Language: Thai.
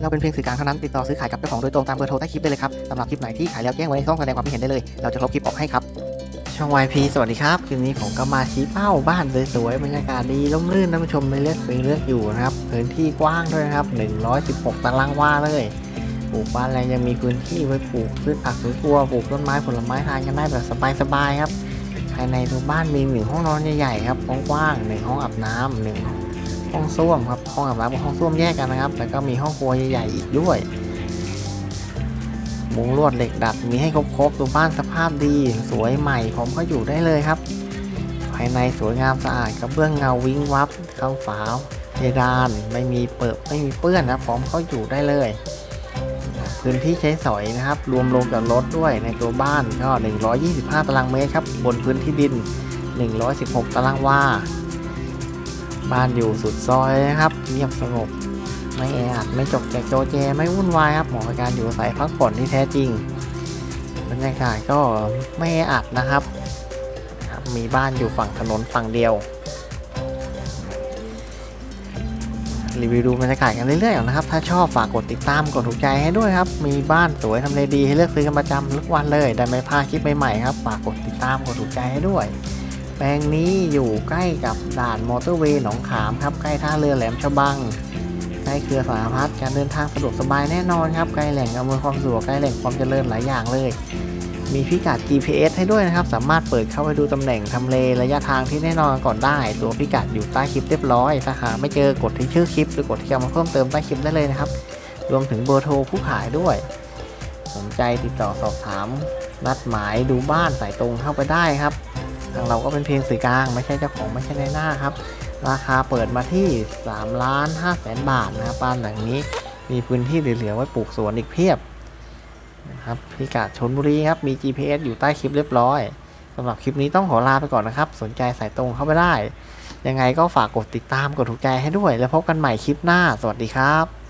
เราเป็นเพียงสื่อกลางเท่านั้นติดต่อซื้อขายกับเจ้าของโดยตรงตามเบอร์โทรใต้คลิปได้เลยครับสำหรับคลิปไหนที่ขายแล้วแจ้งไว้ในช่องแสดงความคิดเห็นได้เลย เราจะลบคลิปออกให้ครับช่อง YP สวัสดีครับคลิปนี้ผมก็มาชี้เป้าบ้านสวยๆบรรยากาศดีร่มรื่นท่านผู้ชมไม่เลือกซื้อเลือกอยู่นะครับพื้นที่กว้างด้วยนะครับ 116 ตารางวาเลยปลูกบ้านอะไรยังมีพื้นที่ไว้ปลูกพืชผักสวนครัวปลูกต้นไม้ผลไม้ทานกันได้แบบสบายๆครับภายในตัวบ้านมีหนึ่งห้องนอนใหญ่ๆครับกว้างๆหนึ่งห้องอาบน้ำหนึ่ง ห้องส้วมครับห้องอาบน้ำกับห้องส้วมแยกกันนะครับ แล้วก็มีห้องครัวใหญ่ๆอีกด้วยมุงลวดเหล็กดัดมีให้ครบๆตัวบ้านสภาพดี สวยใหม่ผมก็อยู่ได้เลยครับ ภายในสวยงามสะอาดกระเบื้องเงาวิ้งวับข้างฝาเพดานไม่มีเปิดไม่มีเปื้อนนะพร้อมเข้าอยู่ได้เลย พื้นที่ใช้สอยนะครับ รวมลงกับรถด้วยในตัวบ้านก็ 125 ตารางเมตรครับ บนพื้นที่ดิน 116 ตารางวา บ้านอยู่สุดซอยนะครับเงียบสงบ ไม่แออัดไม่จกแจกโจเจไม่วุ่นวายครับเหมาะกับการอยู่อาศัยพักผ่อนที่แท้จริงบรรยากาศก็ไม่แออัดนะครับครับ มีบ้านอยู่ฝั่งถนนฝั่งเดียว รีวิวดูบรรยากาศกันเรื่อยๆนะครับ ถ้าชอบฝากกดติดตามกดถูกใจให้ด้วยครับ มีบ้านสวยทำเลดีให้เลือกซื้อกันประจำทุกวันเลย ได้ไม่พลาดคลิปใหม่ๆครับ ฝากกดติดตามกดถูกใจให้ด้วย แปลงนี้อยู่ใกล้กับด่านมอเตอร์เวย์หนองขามครับ ใกล้ท่าเรือแหลมฉบัง ใกล้เครือสารพัดการเดินทางสะดวกสบายแน่นอนครับ ใกล้แหล่งอำนวยความสะดวกใกล้แหล่งความเจริญหลายอย่างเลย มีพิกัด GPS ให้ด้วยนะครับ สามารถเปิดเข้าไปดูตำแหน่งทำเลระยะทางที่แน่นอนก่อนได้ ตัวพิกัดอยู่ใต้คลิปเรียบร้อย ถ้าหาไม่เจอกดที่ชื่อคลิป หรือกดที่คำมาเพิ่มเติมใต้คลิปได้เลยนะครับ รวมถึงเบอร์โทรผู้ขายด้วย สนใจติดต่อสอบถาม นัดหมายดูบ้านสายตรงเข้าไปได้ครับ ทางเราก็เป็นเพียงสื่อกลางไม่ใช่เจ้าของไม่ใช่ในหน้าครับ ราคาเปิดมาที่3ล้าน5แสนบาทนะครับบ้านหลังนี้มีพื้นที่เหลือๆไว้ปลูกสวนอีกเพียบนะครับพิกัดชนบุรีครับมี GPS อยู่ใต้คลิปเรียบร้อยสำหรับคลิปนี้ต้องขอลาไปก่อนนะครับ สนใจสายตรงเข้าไปได้ ยังไงก็ฝากกดติดตามกดถูกใจให้ด้วย แล้วพบกันใหม่คลิปหน้า สวัสดีครับ